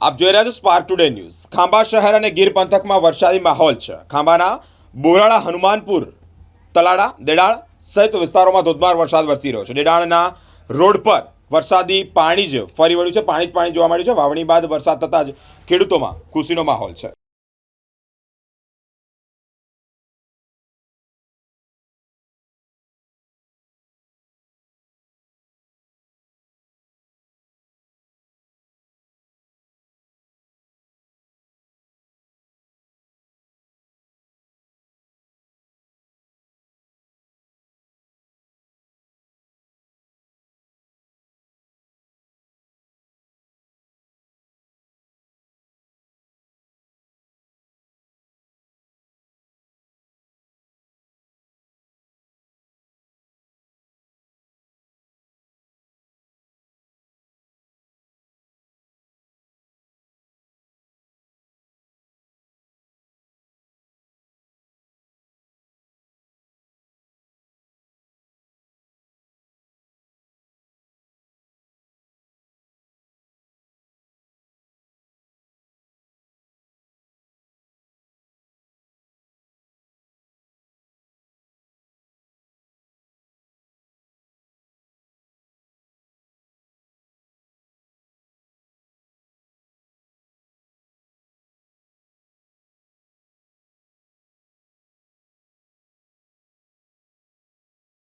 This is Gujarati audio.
આપ જોઈ રહ્યા છો સ્પાર્ક ટુડે ન્યૂઝ ખાંભા શહેર અને ગીર પંથકમાં વરસાદી માહોલ છે. ખાંભાના બોરાળા, હનુમાનપુર તલાડા દેડાળ સહિત વિસ્તારોમાં ધોધમાર વરસાદ વરસી રહ્યો છે. દેડાળના રોડ પર વરસાદી પાણી જ ફરી વળ્યું છે. પાણી જ પાણી જોવા મળ્યું છે. વાવણી બાદ વરસાદ થતાં જ ખેડૂતોમાં ખુશીનો માહોલ છે.